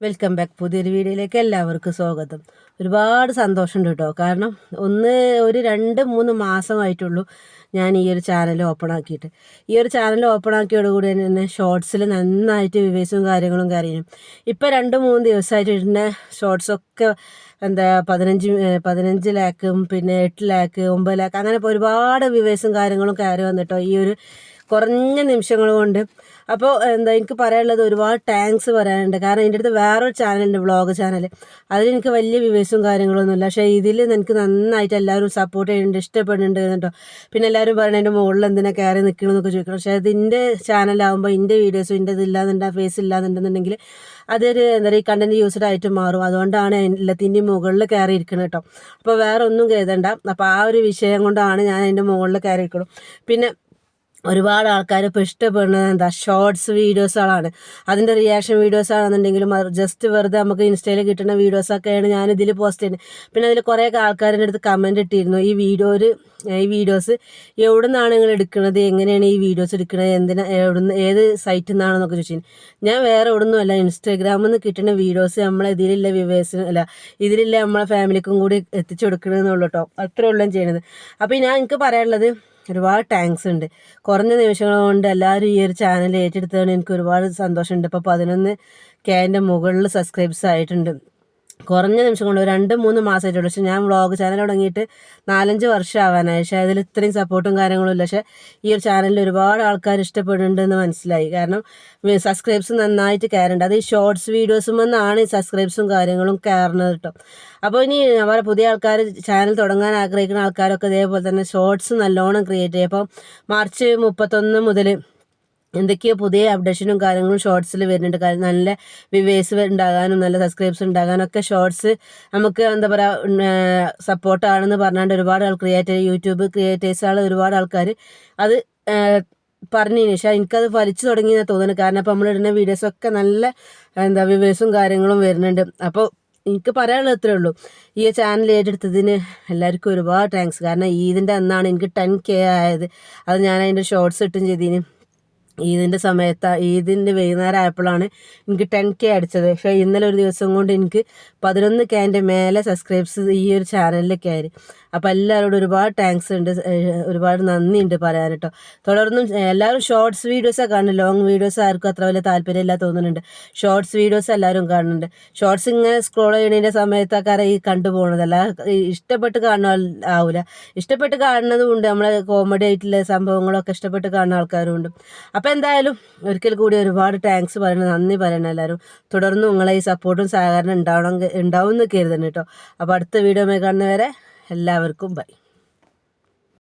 Welcome back പുതിയൊരു വീഡിയോയിലേക്ക് എല്ലാവർക്കും സ്വാഗതം. ഒരുപാട് സന്തോഷമുണ്ട് കേട്ടോ. കാരണം ഒന്ന് ഒരു രണ്ട് മൂന്ന് മാസമായിട്ടുള്ളൂ ഞാൻ ഈ ഒരു ചാനൽ ഓപ്പൺ ആക്കിയിട്ട്. ഈ ഒരു ചാനൽ ഓപ്പൺ ആക്കിയോടുകൂടി തന്നെ ഷോർട്സിൽ നന്നായിട്ട് വിവേസും കാര്യങ്ങളും കാര്യങ്ങളും ഇപ്പോൾ രണ്ട് മൂന്ന് ദിവസമായിട്ട് ഇടുന്ന ഷോർട്സൊക്കെ എന്താ പതിനഞ്ച് പതിനഞ്ച് ലാക്കും പിന്നെ എട്ട് ലാക്ക് ഒമ്പത് ലാക്ക് അങ്ങനെ ഇപ്പോൾ ഒരുപാട് വിവേസും കാര്യങ്ങളും കയറി വന്നിട്ടോ ഈ ഒരു കുറഞ്ഞ നിമിഷങ്ങൾ കൊണ്ട്. അപ്പോൾ എന്താ എനിക്ക് പറയാനുള്ളത് ഒരുപാട് താങ്ക്സ് പറയാനുണ്ട്. കാരണം എന്റെ അടുത്ത് വേറൊരു ചാനലുണ്ട് വ്ളോഗ് ചാനൽ അതിലെനിക്ക് വലിയ വ്യൂവേഴ്സും കാര്യങ്ങളൊന്നുമില്ല പക്ഷേ ഇതിൽ എനിക്ക് നന്നായിട്ട് എല്ലാവരും സപ്പോർട്ട് ചെയ്യുന്നുണ്ട് ഇഷ്ടപ്പെടുന്നുണ്ട് കേട്ടോ. പിന്നെ എല്ലാവരും പറയുന്നത് എന്റെ മുകളിൽ എന്തിനാ കയറി നിൽക്കണമെന്നൊക്കെ ചോദിക്കണം. പക്ഷേ അതിന്റെ ചാനലാകുമ്പോൾ എന്റെ വീഡിയോസും എന്റെ ഇതില്ലാന്നുണ്ട് ഫേസ് ഇല്ലാന്നുണ്ടെന്നുണ്ടെങ്കിൽ അതൊരു എന്താ പറയുക കണ്ടന്റ് യൂസ്ഡ് ആയിട്ട് മാറും. അതുകൊണ്ടാണ് എല്ലാത്തിന്റെയും മുകളിൽ കയറി ഇരിക്കുന്നത് കേട്ടോ. അപ്പോൾ വേറെ ഒന്നും കരുതണ്ട. അപ്പോൾ ആ ഒരു വിഷയം കൊണ്ടാണ് ഞാൻ അതിന്റെ മുകളിൽ കയറി ഇരിക്കണം പിന്നെ ഒരുപാട് ആൾക്കാർ ഇപ്പോൾ ഇഷ്ടപ്പെടുന്നത് എന്താ ഷോർട്സ് വീഡിയോസുകളാണ് അതിന്റെ റിയാക്ഷൻ വീഡിയോസ് ആണെന്നുണ്ടെങ്കിലും ജസ്റ്റ് വെറുതെ നമുക്ക് ഇൻസ്റ്റയിൽ കിട്ടുന്ന വീഡിയോസൊക്കെയാണ് ഞാൻ ഇതിൽ പോസ്റ്റ് ചെയ്യുന്നത്. പിന്നെ അതിൽ കുറേ ആൾക്കാരുടെ അടുത്ത് കമന്റ് ഇട്ടിരുന്നു. ഈ വീഡിയോ ഒരു ഈ വീഡിയോസ് എവിടെ നിന്നാണ് നിങ്ങൾ എടുക്കുന്നത് എങ്ങനെയാണ് ഈ വീഡിയോസ് എടുക്കുന്നത് എന്തിനാ എവിടുന്ന് ഏത് സൈറ്റിൽ നിന്നാണെന്നൊക്കെ ചോദിച്ചു ഞാൻ വേറെ എവിടുന്നും അല്ല ഇൻസ്റ്റാഗ്രാമിൽ നിന്ന് കിട്ടുന്ന വീഡിയോസ് നമ്മളെ ഇതിലുള്ള വ്യൂവേഴ്സിന് അല്ല ഇതിലുള്ള നമ്മളെ ഫാമിലിക്കും കൂടി എത്തിച്ചു കൊടുക്കണമെന്നുള്ളൂ കേട്ടോ അത്രേ ഉള്ളൂ ചെയ്യണത്. അപ്പോൾ ഞാൻ എനിക്ക് പറയാനുള്ളത് ഒരുപാട് താങ്ക്സ് ഉണ്ട്. കുറഞ്ഞ നിമിഷങ്ങൾ കൊണ്ട് എല്ലാവരും ഈ ഒരു ചാനൽ ഏറ്റെടുത്തതാണ് എനിക്ക് ഒരുപാട് സന്തോഷമുണ്ട്. ഇപ്പോൾ പതിനൊന്ന് കേന്റെ മുകളിൽ സബ്സ്ക്രൈബ്സ് ആയിട്ടുണ്ട്. കുറഞ്ഞ നിമിഷം കൊണ്ട് രണ്ട് മൂന്ന് മാസമായിട്ടുള്ളൂ പക്ഷേ ഞാൻ വ്ളോഗ് ചാനൽ തുടങ്ങിയിട്ട് നാലഞ്ച് വർഷം ആവാനായി പക്ഷേ അതിൽ ഇത്രയും സപ്പോർട്ടും കാര്യങ്ങളും ഇല്ല. പക്ഷേ ഈ ഒരു ചാനലിൽ ഒരുപാട് ആൾക്കാർ ഇഷ്ടപ്പെടുന്നുണ്ടെന്ന് മനസ്സിലായി. കാരണം സബ്സ്ക്രൈബ്സ് നന്നായിട്ട് കയറുണ്ട് അത് ഈ ഷോർട്സ് വീഡിയോസും വന്നാണ് ഈ സബ്സ്ക്രൈബ്സും കാര്യങ്ങളും കയറുന്നത് കേട്ടോ അപ്പോൾ ഇനി അവരെ പുതിയ ആൾക്കാർ ചാനൽ തുടങ്ങാൻ ആഗ്രഹിക്കുന്ന ആൾക്കാരൊക്കെ ഇതേപോലെ തന്നെ ഷോർട്സ് നല്ലോണം ക്രിയേറ്റ് ചെയ്യും. അപ്പോൾ മാർച്ച് മുപ്പത്തൊന്ന് മുതൽ എന്തൊക്കെയോ പുതിയ അപ്ഡേഷനും കാര്യങ്ങളും ഷോർട്സിൽ വരുന്നുണ്ട്. കാര്യം നല്ല വിവേഴ്സ് ഉണ്ടാകാനും നല്ല സബ്സ്ക്രൈബ്സ് ഉണ്ടാകാനും ഒക്കെ ഷോർട്സ് നമുക്ക് എന്താ പറയുക സപ്പോർട്ടാണെന്ന് പറഞ്ഞാണ്ട് ഒരുപാട് ആൾ ക്രിയേറ്റർ യൂട്യൂബ് ക്രിയേറ്റേഴ്സുകൾ ഒരുപാട് ആൾക്കാർ അത് പറഞ്ഞതിന് ശേഷം എനിക്കത് ഫലിച്ചു തുടങ്ങി എന്നാണ് തോന്നുന്നത്. കാരണം അപ്പോൾ നമ്മളിടുന്ന വീഡിയോസൊക്കെ നല്ല എന്താ വിവേഴ്സും കാര്യങ്ങളും വരുന്നുണ്ട്. അപ്പോൾ എനിക്ക് പറയാനുള്ളത് ഇത്രേ ഉള്ളൂ. ഈ ചാനൽ ഏറ്റെടുത്തതിന് എല്ലാവർക്കും ഒരുപാട് താങ്ക്സ്. കാരണം ഇതിന്റെ അന്നാണ് എനിക്ക് ടെൻ കെ ആയത്. അത് ഞാൻ അതിന്റെ ഷോർട്സ് ഇട്ടും ചെയ്തതിന് ഈദിന്റെ സമയത്ത് ഈദിന്റെ വൈകുന്നേരം ആയപ്പോഴാണ് എനിക്ക് ടെൻ കെ അടിച്ചത്. പക്ഷേ ഇന്നലെ ഒരു ദിവസം കൊണ്ട് എനിക്ക് പതിനൊന്ന് കെന്റെ മേലെ സബ്സ്ക്രൈബ്സ് ഈ ഒരു ചാനലിൽ കയറി അപ്പോൾ എല്ലാവരോടും ഒരുപാട് താങ്ക്സ് ഉണ്ട്. ഒരുപാട് നന്ദിയുണ്ട് പറയാൻ കേട്ടോ. തുടർന്നും എല്ലാവരും ഷോർട്സ് വീഡിയോസൊക്കെ കാണുന്നു ലോങ് വീഡിയോസ് ആർക്കും അത്ര വലിയ താല്പര്യമില്ല തോന്നുന്നുണ്ട്. ഷോർട്സ് വീഡിയോസ് എല്ലാവരും കാണുന്നുണ്ട്. ഷോർട്സ് ഇങ്ങനെ സ്ക്രോൾ ചെയ്യുന്നതിന്റെ സമയത്തൊക്കെ ഈ കണ്ടു പോകുന്നതല്ല ഇഷ്ടപ്പെട്ട് കാണാൻ ആവില്ല ഇഷ്ടപ്പെട്ട് കാണുന്നതും ഉണ്ട് നമ്മളെ കോമഡി ആയിട്ടുള്ള സംഭവങ്ങളൊക്കെ ഇഷ്ടപ്പെട്ട് കാണുന്ന ആൾക്കാരും ഉണ്ട് അപ്പോൾ എന്തായാലും ഒരിക്കൽ കൂടി ഒരുപാട് താങ്ക്സ് പറയണം നന്ദി പറയണം എല്ലാവരും. തുടർന്നും നിങ്ങളെ ഈ സപ്പോർട്ടും സഹകരണം ഉണ്ടാവണം ഉണ്ടാവും എന്ന് കരുതണം കേട്ടോ. അപ്പോൾ അടുത്ത വീഡിയോ കാണുന്നവരെ എല്ലാവർക്കും ബൈ